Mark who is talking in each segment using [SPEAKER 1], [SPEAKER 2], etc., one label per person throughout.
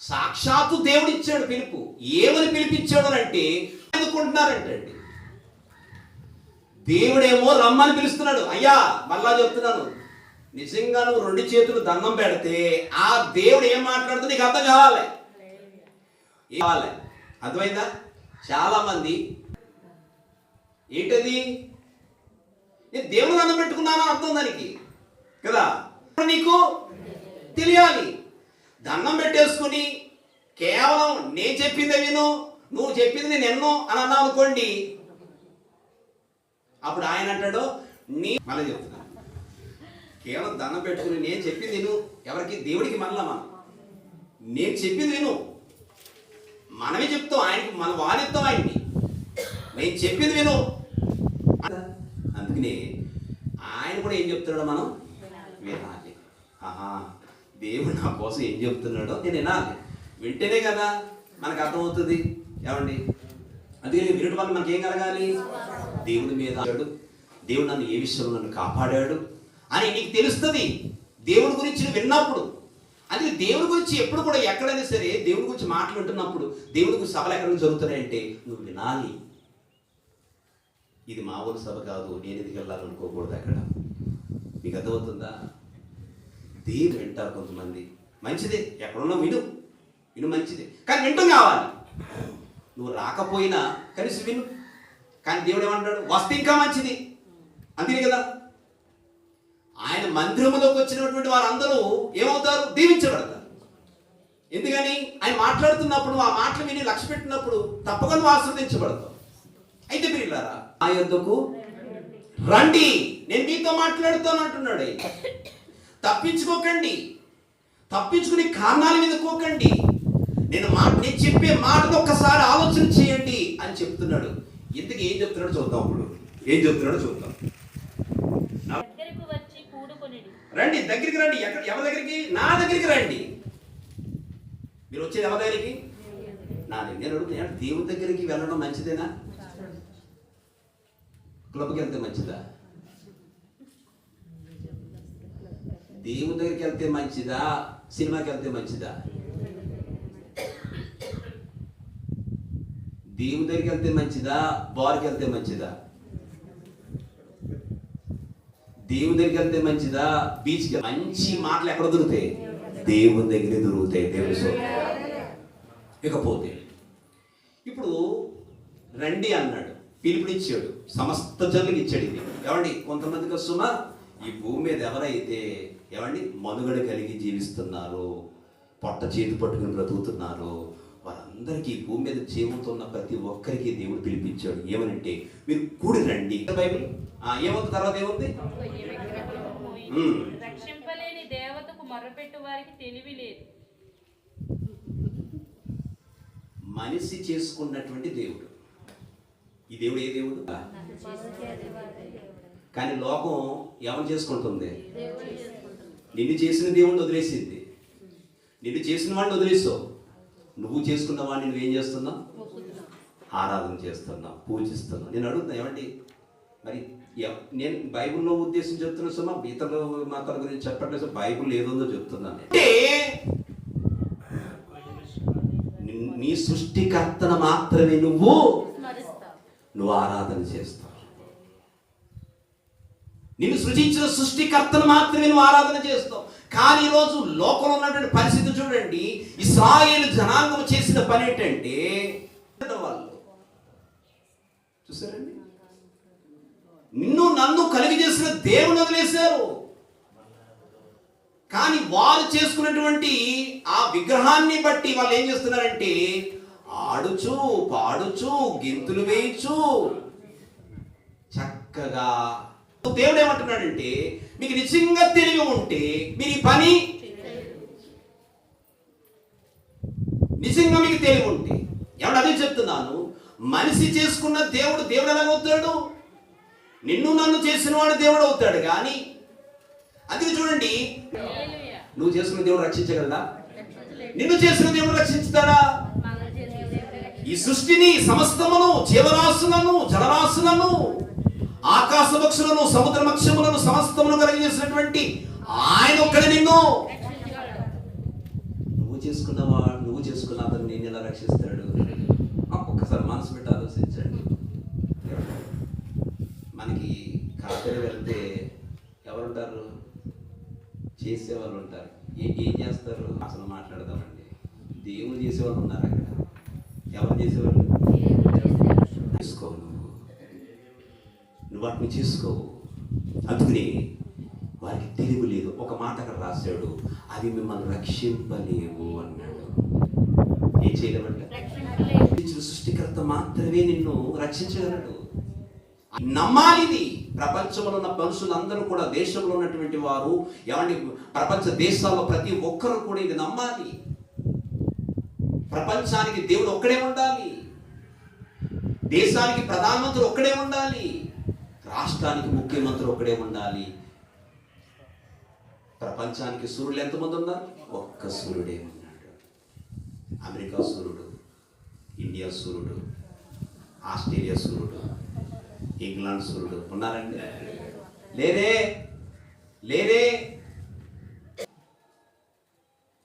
[SPEAKER 1] సాక్షాత్తు దేవుడు ఇచ్చాడు పిలుపు. ఏమని పిలిపించాడు అని అంటే ఎందుకుంటున్నారంటండి దేవుడేమో రమ్మని పిలుస్తున్నాడు. అయ్యా మళ్ళా చెప్తున్నాను. నిజంగా నువ్వు రెండు చేతులు దండం పెడితే ఆ దేవుడు ఏం మాట్లాడుతుంది నీకు అర్థం కావాలి. కావాలి? అర్థమైందా? చాలా మంది ఏంటది? నేను దేవుడు దండం పెట్టుకున్నాను అర్థం దానికి? కదా? నీకు తెలియాలి. దండం పెట్టేసుకుని కేవలం నేను చెప్పిందే విను నువ్వు చెప్పింది నేను ఎన్నో అని అన్నావు అనుకోండి అప్పుడు ఆయన అంటాడు నీ మళ్ళీ చెప్తున్నా. కేవలం దండం పెట్టుకుని నేను చెప్పింది విను ఎవరికి? దేవుడికి మనలా మనం. నేను చెప్పింది విను. మనమే చెప్తాం ఆయనకి మన వాదిస్తాం ఆయన్ని. నేను చెప్పింది విను. అందుకని ఆయన కూడా ఏం చెప్తున్నాడో మనం వినాలి. ఆహా. దేవుడు నా కోసం ఏం చెప్తున్నాడో నేను వినాలి. వింటేనే కదా మనకు అర్థమవుతుంది. ఏమండి? అందుకని వినడం వల్ల మనకేం కలగాలి? దేవుడి మీద దేవుడు నన్ను ఏ విషయంలో నన్ను కాపాడాడు అని నీకు తెలుస్తుంది. దేవుడి గురించి నువ్వు విన్నప్పుడు. అది దేవుడి గురించి ఎప్పుడు కూడా ఎక్కడైనా సరే దేవుడి గురించి మాట్లాడుతున్నప్పుడు దేవుడి గురించి సభలు ఎక్కడ జరుగుతున్నాయంటే నువ్వు వినాలి. ఇది మా ఊరి సభ కాదు నేను ఎందుకు వెళ్ళాలనుకోకూడదు అక్కడ? మీకు అర్థమవుతుందా? దేని వింటారు కొంతమంది. మంచిదే ఎక్కడున్నా విను. విను మంచిదే. కానీ వింటం కావాలి. నువ్వు రాకపోయినా కలిసి విను. కానీ దేవుడు ఏమంటాడు వస్తే ఇంకా మంచిది. అంతే కదా. ఆయన మందిరములోకి వచ్చినటువంటి వారందరూ ఏమవుతారు? దీవించబడతారు. ఎందుకని? ఆయన మాట్లాడుతున్నప్పుడు ఆ మాటలు విని లక్ష్య పెట్టినప్పుడు తప్పకుండా నువ్వు ఆస్వాదించబడతావు అయితే పిల్లారా ఆ యొద్దకు రండి. నేను మీతో మాట్లాడుతాను అంటున్నాడు తప్పించుకోకండి. తప్పించుకుని కారణాల మీద కోకండి. నేను మాట నేను చెప్పే మాటను ఒక్కసారి ఆలోచన చేయండి అని చెప్తున్నాడు. ఇంతకు ఏం చెప్తున్నాడో చూద్దాం ఇప్పుడు. ఏం చెప్తున్నాడో చూద్దాం. నా-
[SPEAKER 2] దగ్గరకు వచ్చి కూడుకొనిడి.
[SPEAKER 1] రండి దగ్గరికి రండి. ఎక్కడ ఎవరి దగ్గరికి? నా దగ్గరికి రండి. మీరు వచ్చేది ఎవరి దగ్గరికి? నా దగ్గర నేను అడుగుతున్నా దేవుడి దగ్గరికి వెళ్ళడం మంచిదేనా? క్లబ్కి వెళ్తే మంచిదా? దేవుడి దగ్గరికి వెళ్తే మంచిదా? సినిమాకి వెళ్తే మంచిదా? దేవుడి దగ్గరికి వెళ్తే మంచిదా? బార్కి వెళ్తే మంచిదా? దేవుని దగ్గరికి వెళ్తే మంచిదా? బీచ్కి మంచి మాటలు ఎక్కడ దొరుకుతాయి? దేవుని దగ్గరే దొరుకుతాయి దేవుని ఇకపోతే ఇప్పుడు రండి అన్నాడు. పిలుపునిచ్చాడు సమస్త జనులకు ఇచ్చాడు ఇది. ఏమండి కొంతమందికి సుమ ఈ భూమి మీద ఎవరైతే ఏమండి? మనుగడ కలిగి జీవిస్తున్నారో. పొట్ట చేతి పట్టుకుని బ్రతుకుతున్నారో. వారందరికీ భూమి మీద జీవంతున్న ప్రతి ఒక్కరికి దేవుడు పిలిపించాడు. ఏమనంటే మీరు కూడి రండి. బైబిల్? ఆ, ఏముంది? తర్వాత ఏముంది.
[SPEAKER 2] రక్షింపలేని దేవతకు మొరపెట్టు వారికి తెలివి లేదు.
[SPEAKER 1] మనిషి చేసుకున్నటువంటి దేవుడు. ఈ దేవుడు ఏ దేవుడు? కానీ లోకం ఎవరు చేసుకుంటుంది. నిన్ను చేసిన దేవుడిని వదిలేసింది. నిన్ను చేసిన వాడిని వదిలేసావు. నువ్వు చేసుకున్న వాడిని నువ్వేం చేస్తున్నావు? ఆరాధన చేస్తున్నావు పూజిస్తున్నావు. నేను అడుగుతున్నా ఏమండి? మరి నేను బైబిల్లో ఉద్దేశం చెప్తున్నా సుమా ఇతరుల మతాల గురించి చెప్పట్లేదు బైబిల్ ఏదుందో చెప్తున్నాను అంటే నీ- నీ సృష్టికర్తను మాత్రమే నువ్వు నువ్వు ఆరాధన చేస్తావు. నిన్ను సృజించిన సృష్టికర్తను మాత్రమే నువ్వు ఆరాధన చేస్తావు. కానీ ఈరోజు లోకంలో ఉన్నటువంటి పరిస్థితి చూడండి. ఇస్రాయేల్ జనాంగం చేసిన పని ఏంటంటే వాళ్ళు చూసారండి? నిన్ను నన్ను కలిగి చేసిన దేవుని వదిలేశారు. కానీ వారు చేసుకున్నటువంటి ఆ విగ్రహాన్ని బట్టి వాళ్ళు ఏం చేస్తున్నారంటే ఆడుచు పాడుచు గింతులు వేయచ్చు. చక్కగా దేవుడు ఏమంటున్నాడంటే మీకు నిజంగా తెలివి ఉంటే మీరు ఈ పని నిజంగా మీకు తెలివి ఉంటే ఎవడు అదే చెప్తున్నాను మనిషి చేసుకున్న దేవుడు దేవుడు ఎలాగవుతాడు నిన్ను నన్ను చేసిన వాడు దేవుడు అవుతాడు కానీ అందుకే చూడండి నువ్వు చేసుకున్న దేవుడు రక్షించగలడా? నిన్ను చేసిన దేవుడు రక్షించుతాడా? ఈ సృష్టిని సమస్తమును జీవరాశులను జలరాశులను ఆకాశ పక్షులను సముద్ర మత్స్యములను సమస్తమును కలిగజేసినటువంటి ఆయన ఒక్కడే నిన్ను. నువ్వు చేసుకున్న వా- నువ్వు చేసుకున్న అతను నేను ఎలా రక్షిస్తాడు? ఆ, ఒక్కసారి మనసు పెట్టి ఆలోచించండి. మనకి కాకరి వెళ్తే ఎవరుంటారు? చేసేవాళ్ళు ఉంటారు ఏ ఏం చేస్తారు? అసలు మాట్లాడదామండి. దేవుడు చేసేవాళ్ళు ఉన్నారు అక్కడ. ఎవరు చేసేవాళ్ళు? చేసుకో నువ్వు వాటిని చేసుకోవు అందుకనే వారికి తెలివి లేదు. ఒక మాట అక్కడ రాశాడు. అది మిమ్మల్ని రక్షింపలేవు అన్నాడు. ఏం చేయగలమంటే? సృష్టికర్త మాత్రమే నిన్ను రక్షించగలడు. నమ్మాలిది ప్రపంచంలో ఉన్న మనుషులందరూ కూడా దేశంలో ఉన్నటువంటి వారు ఏమంటే ప్రపంచ దేశాల్లో ప్రతి ఒక్కరు కూడా ఇది నమ్మాలి. ప్రపంచానికి దేవుడు ఒక్కడే ఉండాలి. దేశానికి ప్రధానమంత్రి ఒక్కడే ఉండాలి. రాష్ట్రానికి ముఖ్యమంత్రి ఒకడే ఉండాలి. ప్రపంచానికి సూర్యుడు ఎంతమంది ఉన్నారు? ఒక్క సూర్యుడే ఉన్నాడు. అమెరికా సూర్యుడు ఇండియా సూర్యుడు ఆస్ట్రేలియా సూర్యుడు ఇంగ్లాండ్ సూర్యుడు ఉన్నారండి? లేరే లేరే.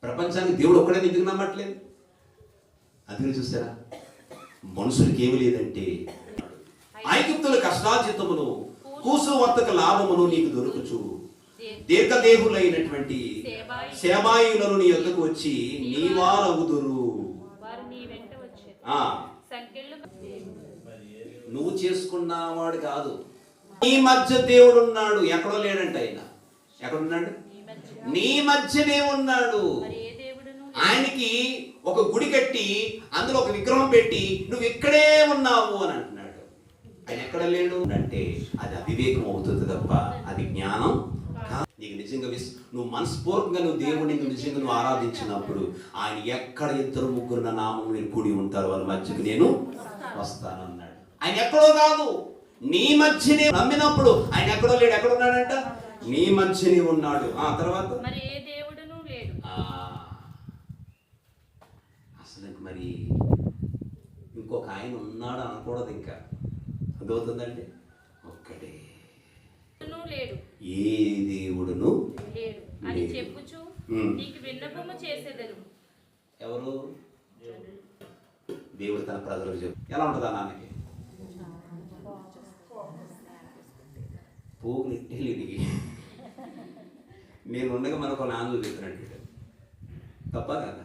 [SPEAKER 1] ప్రపంచానికి దేవుడు ఒక్కడే ఎందుకు నమ్మట్లేదు. అందుకని చూసారా? మనుషులకి ఏమి లేదంటే ఐగుప్తుల కష్టాజితమును కూసు వర్తక లాభమును నీకు దొరుకుచు. దీర్ఘదేహులైనటువంటి సేబాయులను నీ యొద్దకు వచ్చి నీ వారవుదురు.
[SPEAKER 2] వారు నీ వెంట వచ్చారు.
[SPEAKER 1] ఆ.
[SPEAKER 2] సంఖ్యలు
[SPEAKER 1] నువ్వు చేసుకున్నవాడు కాదు. నీ మధ్య దేవుడు ఉన్నాడు ఎక్కడో లేడంట ఆయన. ఎక్కడున్నాడు?
[SPEAKER 2] నీ మధ్య.
[SPEAKER 1] నీ మధ్యనే ఉన్నాడు ఆయనకి ఒక గుడి కట్టి అందులో ఒక విగ్రహం పెట్టి నువ్వు ఇక్కడే ఉన్నావు అని అంటున్నాడు. ఆయన ఎక్కడ లేడు? అంటే అది అవివేకం అవుతుంది తప్ప అది జ్ఞానం. నీకు నిజంగా విస్ నువ్వు మనస్ఫూర్తిగా నువ్వు దేవుడిని నువ్వు నిజంగా నువ్వు ఆరాధించినప్పుడు ఆయన ఎక్కడ ఇద్దరు ముగ్గురు నా నామం కూడి ఉంటారు వాళ్ళ మధ్యకు నేను వస్తానన్నాడు. ఆయన ఎక్కడో కాదు. నీ మధ్యనే నమ్మినప్పుడు ఆయన ఎక్కడో లేడు. ఎక్కడ ఉన్నాడంట? నీ మధ్యనే ఉన్నాడు. ఆ తర్వాత? అసలు మరి ఇంకొక ఆయన ఉన్నాడు అనకూడదు ఇంకా. అర్థమవుతుందండి? ఒక్కడే
[SPEAKER 2] దేవుడును లేడు.
[SPEAKER 1] ఏ దేవుడును
[SPEAKER 2] లేడు. అని
[SPEAKER 1] లేడు.
[SPEAKER 2] చెప్పుచు. నీకు విన్నపము
[SPEAKER 1] ఎవరు? దేవుడు. తన ప్రజలకు చెప్పు. ఎలా ఉంటుందా నాన్నకి పోగులు ఇట్టేలిడికి నేను ఉండగా మరొక నాన్న చూపిస్తున్నాడు తప్ప కదా?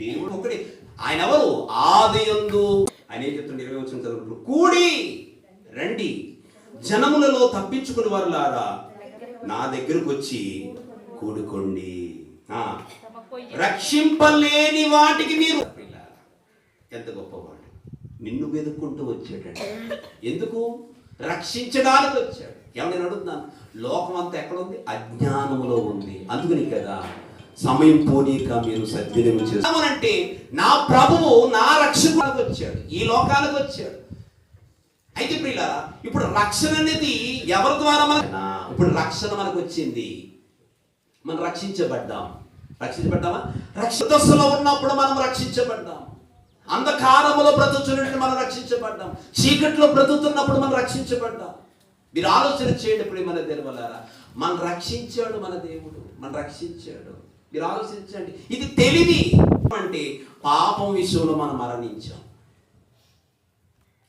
[SPEAKER 1] దేవుడు ఒకటి ఆయన ఎవరు? ఆదయందు ఆయన ఏం చెప్తుండే? ఇరవై వచ్చిన చదువు కూడి రండి. జనములలో తప్పించుకుని వారులారా నా దగ్గరకు వచ్చి కూడుకోండి. ఆ, రక్షింపలేని వాటికి మీరు ఎంత గొప్పవాడు. నిన్ను వెతుక్కుంటూ వచ్చాడండి ఎందుకు? రక్షించడానికి వచ్చాడు. ఎవరైనా అడుగుతున్నాను? లోకం అంతా ఎక్కడ ఉంది అజ్ఞానములో ఉంది. అందుకని కదా సమయం పోనీక మీరు సద్వినియోగం చేస్తామనంటే నా ప్రభువు నా రక్షకులకు వచ్చాడు ఈ లోకానికి వచ్చాడు. అయితే ప్రియులారా ఇప్పుడు రక్షణ అనేది ఎవరి ద్వారా మన ఇప్పుడు రక్షణ మనకు వచ్చింది. మనం రక్షించబడ్డాం. రక్షించబడ్డామా? రక్షితస్సులో ఉన్నప్పుడు మనం రక్షించబడ్డాం. అంధకారములో బ్రతుకుతున్నట్టు మనం రక్షించబడ్డాం. చీకట్లో బ్రతుకుతున్నప్పుడు మనం రక్షించబడ్డాం. మీరు ఆలోచన చేయండి ఇప్పుడు మన తెలవలారా మనం రక్షించాడు మన దేవుడు. మన రక్షించాడు. మీరు ఆలోచించండి. ఇది తెలివి. అంటే పాపం విషయంలో మనం మరణించాం.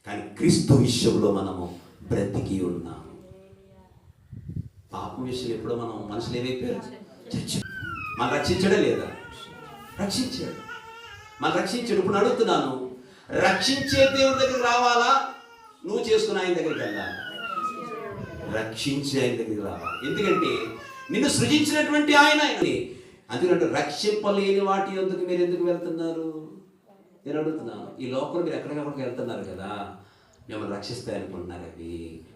[SPEAKER 1] కానీ క్రీస్తు విషయంలో మనము బ్రతికి ఉన్నాము పాపం విషయం ఎప్పుడో మనం మనుషులు ఏమైపోయారు? చచ్చి మనం లేదా? రక్షించాడు. మనం రక్షించాడు. ఇప్పుడు అడుగుతున్నాను. రక్షించే దేవుడి దగ్గర రావాలా? నువ్వు చేసుకున్న ఆయన దగ్గరికి వెళ్ళాలి? రక్షించే ఆయన దగ్గరికి రావాలి? ఎందుకంటే నిన్ను సృజించినటువంటి ఆయన ఆయనే. అందుకంటే రక్షింపలేని వాటి ఎందుకు మీరు ఎందుకు వెళ్తున్నారు? నేను అడుగుతున్నాను ఈ లోపల మీరు ఎక్కడికక్కడికి వెళ్తున్నారు కదా మిమ్మల్ని రక్షిస్తాయి అనుకుంటున్నారు అవి.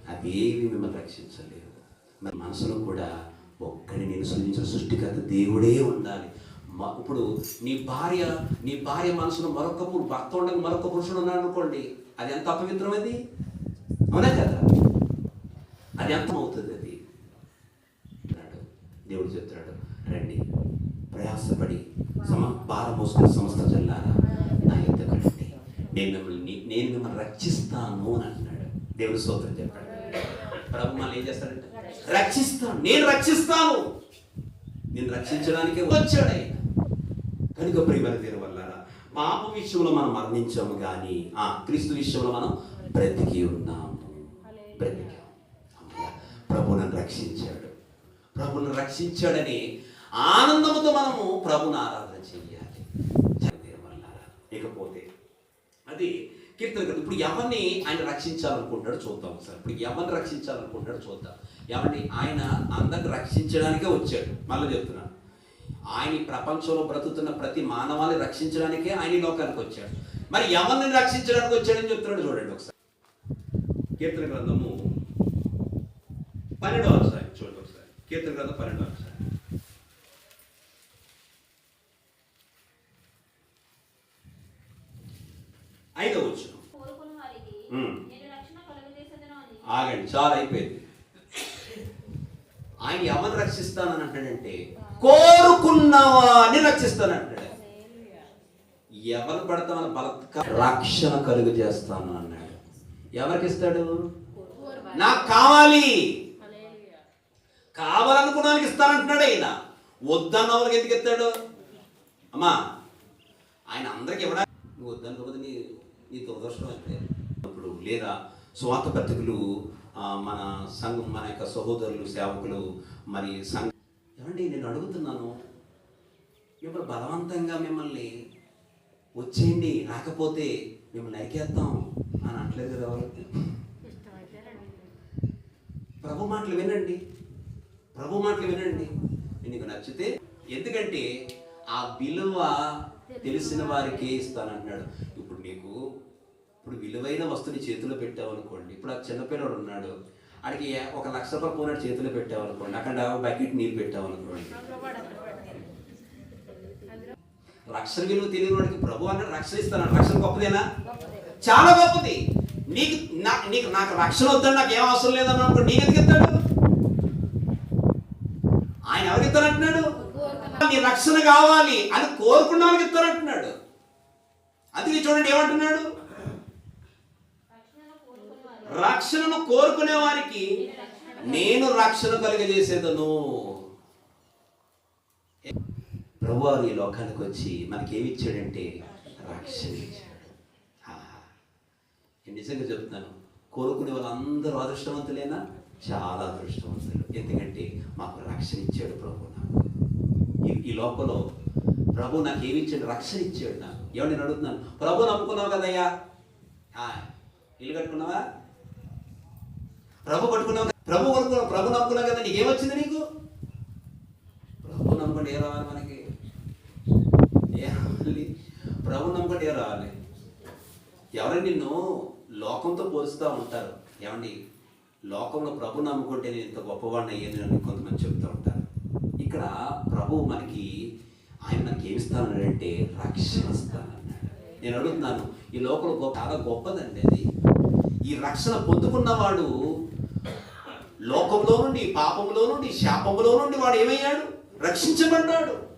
[SPEAKER 1] అవేవి మిమ్మల్ని రక్షించలేవు మరి మనసులో కూడా ఒక్కడి నేను సృజించిన సృష్టికర్త దేవుడే ఉండాలి. ఇప్పుడు నీ భార్య నీ భార్య మనసులో మరొక భర్త ఉండగా మరొక పురుషుడు ఉన్నాడు అనుకోండి అది ఎంత అపవిత్రమైంది అవునా కదా? అది ఎంత అవుతుంది అది? దేవుడు చెప్తున్నాడు రండి. ప్రయాసపడి సమ భారం మోసుకున్న సంస్థ చెల్లారా నా యొక్క రండి నేను మిమ్మల్ని నేను మిమ్మల్ని రక్షిస్తాను అని అంటున్నాడు. దేవుడు స్తోత్రం చెప్పాడు. ప్రభు మళ్ళీ ఏం చేస్తాడంటే? రక్షిస్తాను. నేను రక్షిస్తాను. నేను రక్షించడానికి వచ్చాడు ఆయన. కనుక ప్రియమైన తీరు వల్లారా పాప విషయంలో మనం మరణించాము కానీ ఆ క్రీస్తు విషయంలో మనం బ్రతికి ఉన్నాము. బ్రతికాం. ప్రభు నన్ను రక్షించాడు. ప్రభును రక్షించాడని ఆనందంతో మనము ప్రభుని ఆరాధన చేయాలి. ఇకపోతే అది కీర్తన గ్రంథం. ఇప్పుడు ఎవరిని ఆయన రక్షించాలనుకుంటాడు చూద్దాం సార్ ఇప్పుడు ఎవరిని రక్షించాలనుకుంటాడో చూద్దాం. ఏమండి ఆయన అందరిని రక్షించడానికే వచ్చాడు. మళ్ళీ చెప్తున్నాను. ఆయన ప్రపంచంలో బ్రతుకుతున్న ప్రతి మానవాన్ని రక్షించడానికే ఆయన ఈ లోకానికి వచ్చాడు. మరి ఎవరిని రక్షించడానికి వచ్చాడని చెప్తున్నాడు చూడండి ఒకసారి. కీర్తన గ్రంథము పన్నెండవ అధ్యాయం. చూడండి ఒకసారి. కీర్తన గ్రంథం పన్నెండవ ఐదవ వచ్చిన ఆగండి చాలా అయిపోయింది. ఆయన ఎవరిని రక్షిస్తానని అంటాడంటే కోరుకున్నవాడిని రక్షిస్తానంటాడు. ఎవరు పడతామని బలత్క రక్షణ కలుగు చేస్తాను అన్నాడు ఎవరికి ఇస్తాడు నాకు కావాలి. కావాలనుకున్నానికి ఇస్తానంటున్నాడు ఆయన. వద్దన్న వాళ్ళకి ఎందుకు ఇస్తాడు? అమ్మా ఆయన అందరికి ఇవ్వడా నువ్వు వద్దనుకోకపోతే నీ ఈ దురదృష్టం అయితే ఇప్పుడు లేదా స్వార్థ పత్రికలు మన సంఘం మన యొక్క సహోదరులు సేవకులు మరి సంఘ ఏమండి నేను అడుగుతున్నాను ఇప్పుడు బలవంతంగా మిమ్మల్ని వచ్చేయండి రాకపోతే మిమ్మల్ని నరికేస్తాం అని అంటలేదు కదా ఎవరు? ప్రభు మాటలు వినండి. ప్రభు మాటలు వినండి. నీకు నచ్చితే ఎందుకంటే ఆ విలువ తెలిసిన వారికి ఇస్తానంటున్నాడు. ఇప్పుడు నీకు ఇప్పుడు విలువైన వస్తువుని చేతిలో పెట్టామనుకోండి ఇప్పుడు ఆ చిన్నపిల్లడు ఉన్నాడు ఆడికి ఒక లక్ష రూపాయలు పోనాడు చేతిలో పెట్టామనుకోండి అక్కడ బకెట్ నీళ్ళు పెట్టామనుకోండి రక్షణ విలువ తెలియని వాడికి ప్రభు అన్నాడు రక్షణ ఇస్తాను రక్షణ గొప్పదేనా? చాలా గొప్పది. నీకు నా నీకు నాకు రక్షణ వద్దని నాకు ఏం అవసరం లేదని అనుకో నీకు ఎందుకు ఇస్తాడు? ఆయన ఎవరికి ఇస్తానంటున్నాడు నీ రక్షణ కావాలి అని కోరుకున్న వాళ్ళకి ఇస్తానంటున్నాడు అందుకే చూడండి ఏమంటున్నాడు?
[SPEAKER 3] రక్షణను
[SPEAKER 1] కోరుకునే వారికి నేను రక్షణ కలిగజేసేదను. ప్రభువారు ఈ లోకానికి వచ్చి మనకి ఏమి ఇచ్చాడంటే రక్షణ ఇచ్చాడు నిజంగా చెప్తున్నాను కోరుకునే వాళ్ళందరూ అదృష్టవంతులేనా? చాలా అదృష్టవంతులు. ఎందుకంటే మాకు రక్షణ ఇచ్చాడు ప్రభు నాకు. ఈ- లోపల ప్రభు నాకు ఏమి ఇచ్చాడు రక్షణ ఇచ్చాడు నాకు. ఎవరు నేను అడుగుతున్నాను? ప్రభు నమ్ముకున్నావు కదయ్యా? ఆ, ఇల్లు కట్టుకున్నావా? ప్రభు పట్టుకున్నావు ప్రభు కొనుక్కున్నావు ప్రభు నమ్ముకున్నావు కదా నీకేమొచ్చింది నీకు? ప్రభు నమ్ముకుంటే ఏ రావాలి మనకి? ఏ రావాలి? ప్రభు నమ్ముకుంటే ఏ రావాలి? ఎవరైనా నిన్ను లోకంతో పోలుస్తూ ఉంటారు. ఏమండి? లోకంలో ప్రభు నమ్ముకుంటే నేను ఇంత గొప్పవాడిని అయ్యాను అని కొంతమంది చెబుతూ ఉంటారు. ఇక్కడ ప్రభు మనకి ఆయన మనకి ఏమి ఇస్తానంటే రక్షణ ఇస్తానన్నాడు. నేను అడుగుతున్నాను ఈ లోకంలో గొప్ప చాలా గొప్పదండి అది. ఈ రక్షణ పొందుకున్నవాడు లోకంలో నుండి పాపంలో నుండి శాపంలో నుండి వాడు ఏమయ్యాడు? రక్షించబడ్డాడు.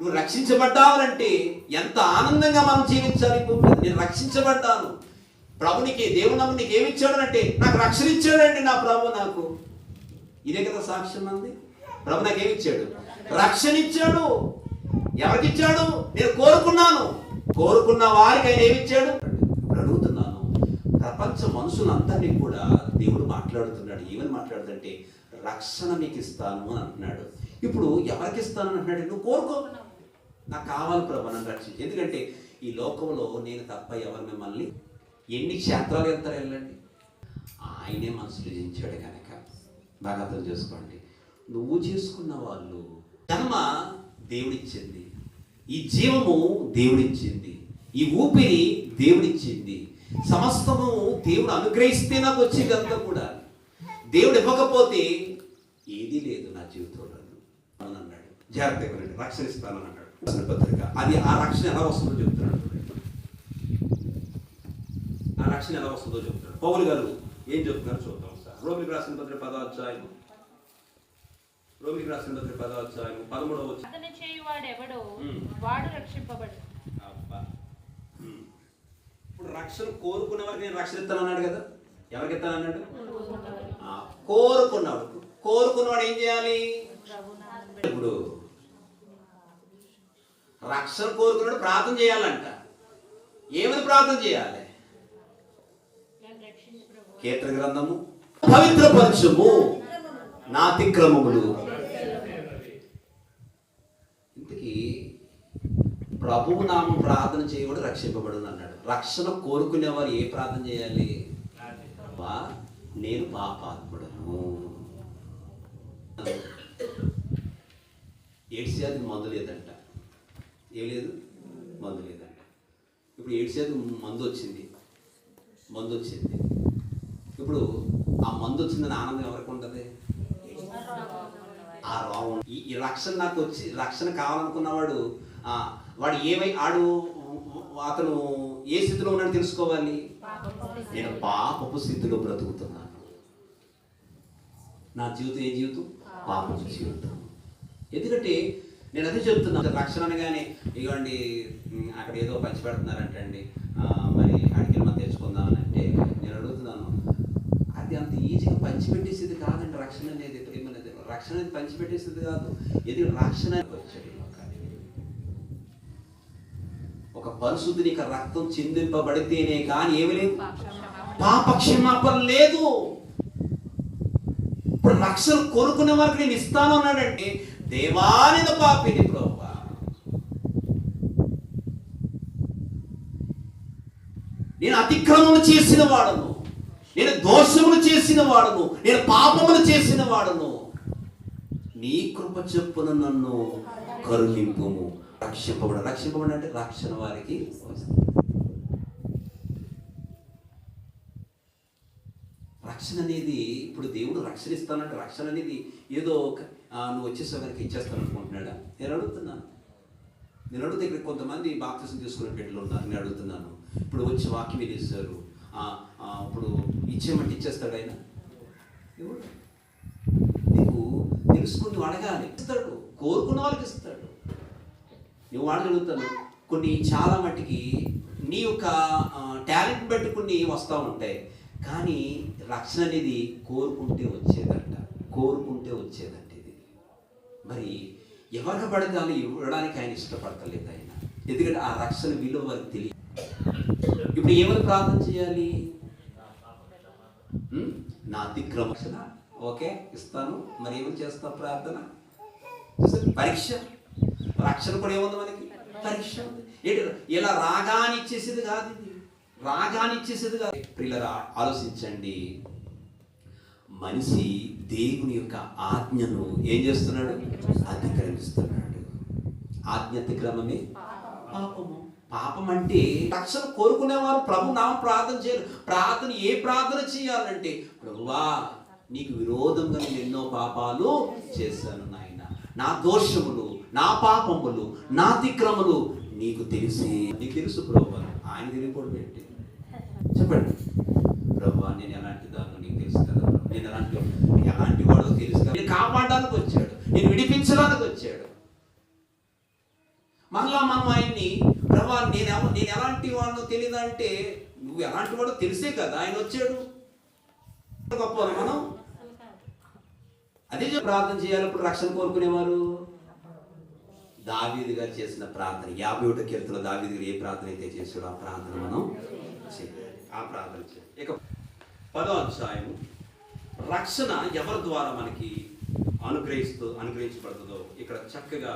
[SPEAKER 1] నువ్వు రక్షించబడ్డావనంటే ఎంత ఆనందంగా మనం జీవించాలి నేను రక్షించబడ్డాను. ప్రభునికి దేవుడు నాకు నీకు ఏమి నాకు రక్షణ ఇచ్చాడండి నా ప్రభు నాకు. ఇదే కదా సాక్ష్యం అంది. ప్రభు నాకు ఏమి ఇచ్చాడు రక్షణ ఇచ్చాడు ఎవరికిచ్చాడు? నేను కోరుకున్నాను. కోరుకున్న వారికి ఆయన ఏమిచ్చాడు? ప్రపంచ మనుషులందరినీ కూడా దేవుడు మాట్లాడుతున్నాడు. ఏమని మాట్లాడుతుంటే రక్షణ మీకు ఇస్తాను అని అంటున్నాడు. ఇప్పుడు ఎవరికి ఇస్తాను అంటున్నాడు? నువ్వు కోరుకో. నాకు కావాలి ప్రభా నన్ను రక్షించి. ఎందుకంటే ఈ లోకంలో నేను తప్ప ఎవరు మిమ్మల్ని ఎన్ని క్షేత్రాలు వెళ్తారు వెళ్ళండి? ఆయనే మనసు సృజించాడు కనుక. బాగా అర్థం చేసుకోండి. నువ్వు చేసుకున్న వాళ్ళు జన్మ దేవుడిచ్చింది. ఈ జీవము దేవుడిచ్చింది. ఈ ఊపిరి దేవుడిచ్చింది. సమస్తము దేవుడు అనుగ్రహిస్తే నాకు వచ్చింది అంతా కూడా. దేవుడు ఇవ్వకపోతే ఏదీ లేదు నా జీవితంలో. అని అన్నాడు. జాగ్రత్తగా రక్షణ ఇస్తానని అన్నాడు. పత్రిక. అది ఆ రక్షణ ఎలా వస్తుందో చెప్తున్నాడు ఆ రక్షణ ఎలా వస్తుందో చెప్తున్నాడు. పౌలు గారు ఏం చెప్తున్నారు చూద్దాం సార్. రోమికి రాసిన పత్రిక పదాధ్యాయం రోమికి రాసిన పత్రిక పదమూడవ
[SPEAKER 2] అతను చేయువాడెవడో
[SPEAKER 1] మ్మ్.
[SPEAKER 2] వాడు రక్షింపబడు.
[SPEAKER 1] ఇప్పుడు రక్షణ కోరుకున్న వారికి నేను రక్షణ ఇస్తానన్నాడు కదా. ఎవరికి ఇస్తానన్నాడు? ఆ, కోరుకున్నాడు కోరుకున్నవాడు ఏం చేయాలి? ఇప్పుడు రక్షణ కోరుకున్నాడు ప్రార్థన చేయాలంట. ఏమని ప్రార్థన చేయాలి? కీర్తన గ్రంథము. పవిత్రపరచుము. నా అతిక్రమములు ఇంతకీ ప్రభువు నామం ప్రార్థన చేయకూడదు రక్షింపబడును అన్నాడు రక్షణ కోరుకునేవారు ఏ ప్రార్థన చేయాలి? ప్రభా నేను పాపాత్ముడను ఏడ్స్ మందు లేదంట ఏం లేదు? మందు లేదంట ఇప్పుడు ఏడ్స్ మందు వచ్చింది మందు వచ్చింది ఇప్పుడు ఆ మందు వచ్చిందని ఆనందం ఎవరికి ఉంటుంది? ఆ రోగం ఈ రక్షణ నాకు వచ్చి రక్షణ కావాలనుకున్నవాడు వాడు ఏమై ఆడు అతను ఏ స్థితిలో ఉన్నాడో తెలుసుకోవాలి. నేను పాపపు స్థితిలో బ్రతుకుతున్నాను. నా జీవితం ఏ జీవితం? పాపపు జీవితం. ఎందుకంటే నేను అదే చెప్తున్నాను రక్షణ అనగానే ఇగోండి ఉమ్, అక్కడ ఏదో పంచి పెడుతున్నారంటండి. మరి అడిగిన మనం తెచ్చుకుందామని అంటే నేను అడుగుతున్నాను అది అంత ఈజీగా పంచిపెట్టేసేది కాదండి రక్షణ అనేది ప్రేమ అనేది. రక్షణ అనేది పంచిపెట్టేసేది కాదు. ఇది రక్షణ వచ్చాడు ఈ లోకానికి. ఒక పరిశుద్ధి నీకు రక్తం చిందింపబడితేనే కానీ ఏమి లేదు? పాప క్షమాపణ లేదు. ఇప్పుడు రక్షణ కోరుకునే వారికి నేను ఇస్తాను అన్నాడంటే దేవానిద పాపిని ప్రభా? నేను అతిక్రమము చేసిన వాడను. నేను దోషములు చేసిన వాడను. నేను పాపములు చేసిన వాడను. నీ కృప చెప్పున నన్ను కరుణింపుము. రక్షింపబడ రక్షింపబడి అంటే రక్షణ వారికి రక్షణ అనేది ఇప్పుడు దేవుడు రక్షణ ఇస్తానంటే రక్షణ అనేది ఏదో ఒక, నువ్వు వచ్చేసావు కనుక ఇచ్చేస్తాను అనుకుంటున్నాడా? నేను అడుగుతున్నాను. నేను అడుగుతా ఇక్కడ కొంతమంది బాప్తిసం తీసుకునే బిడ్డలు ఉన్నారు. నేను అడుగుతున్నాను. ఇప్పుడు వచ్చి వాక్యం వినేస్తారు ఇప్పుడు ఇచ్చేయమంటే ఇచ్చేస్తాడు ఆయన. నీకు తెలుసుకుని అడగాలి. ఇస్తాడు. కోరుకున్న వాళ్ళకి ఇస్తాడు. నువ్వు అడగలుగుతాను కొన్ని చాలా మట్టుకి నీ యొక్క టాలెంట్ బట్టి కొన్ని వస్తూ ఉంటాయి. కానీ రక్షణ అనేది కోరుకుంటే వచ్చేదంట. కోరుకుంటే వచ్చేదంట ఇది. మరి ఎవరికి పడితే వాళ్ళు ఇవ్వడానికి ఆయన ఇష్టపడతలేదు ఆయన. ఎందుకంటే ఆ రక్షణ విలువ వారికి తెలియదు. ఇప్పుడు ఏమని ప్రార్థన చేయాలి? నా అతిక్రమక్షణ ఓకే ఇస్తాను. మరి ఏమని చేస్తాం ప్రార్థన? పరీక్ష. రక్షణ కూడా ఏముంది మనకి? పరీక్ష ఉంది. ఏంటి? ఇలా రాగాని ఇచ్చేసేది కాదు ఇది. రాగాని ఇచ్చేసేది కాదు. ప్రియులరా ఆలోచించండి. మనిషి దేవుని యొక్క ఆజ్ఞను ఏం చేస్తున్నాడు? అతిక్రమిస్తున్నాడు ఆజ్ఞ అతిక్రమమే పాపము. పాపం అంటే రక్షణ కోరుకునేవారు ప్రభు నామ ప్రార్థన చేయరు ప్రార్థన ఏ ప్రార్థన చేయాలంటే ప్రభువా నీకు విరోధంగా నేను ఎన్నో పాపాలు చేశాను నాయన. నా దోషములు నా పాపములు నా అతిక్రమలు నీకు తెలిసి. నీకు తెలుసు ప్రభు ఆయన తెలియకూడదు పెట్టి చెప్పండి. ప్రభు నేను ఎలాంటి దాన్ని నీకు తెలుసు కదా? నేను ఎలాంటి ఎలాంటి వాడో తెలుసు కదా? నేను కాపాడడానికి వచ్చాడు. నేను విడిపించడానికి వచ్చాడు. మరలా మనం ఆయన్ని ప్రభా నేను నేను ఎలాంటి వాడినో తెలియదు అంటే నువ్వు ఎలాంటి వాడో తెలిసే కదా? ఆయన వచ్చాడు. గొప్ప మనం? అదే ప్రార్థన చేయాలి ఇప్పుడు రక్షణ కోరుకునేవారు. దావీది గారు చేసిన ప్రార్థన. యాభై ఒకటి కీర్తన దావీది గారు ఏ ప్రార్థన అయితే చేశాడో ఆ ప్రార్థన మనం ఆ ప్రార్థన ఇక పదో అధ్యాయము. రక్షణ ఎవరి ద్వారా మనకి అనుగ్రహిస్తూ అనుగ్రహించబడుతుందో ఇక్కడ చక్కగా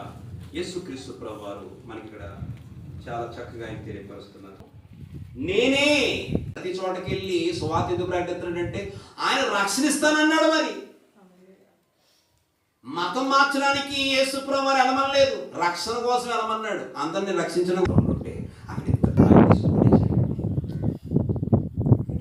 [SPEAKER 1] యేసుక్రీస్తు ప్రభు వారు మనకి ఇక్కడ చాలా చక్కగా ఆయన తెలియపరుస్తున్నారు. నేనే ప్రతి చోటకి వెళ్ళి సువాత ఎందుకు ప్రకటిస్తున్నాడంటే ఆయన రక్షణ ఇస్తానన్నాడు మరి. మతం మార్చడానికి యేసు ప్రభు వారు రక్షణ కోసం ఎలమన్నాడు. అందరిని రక్షించడం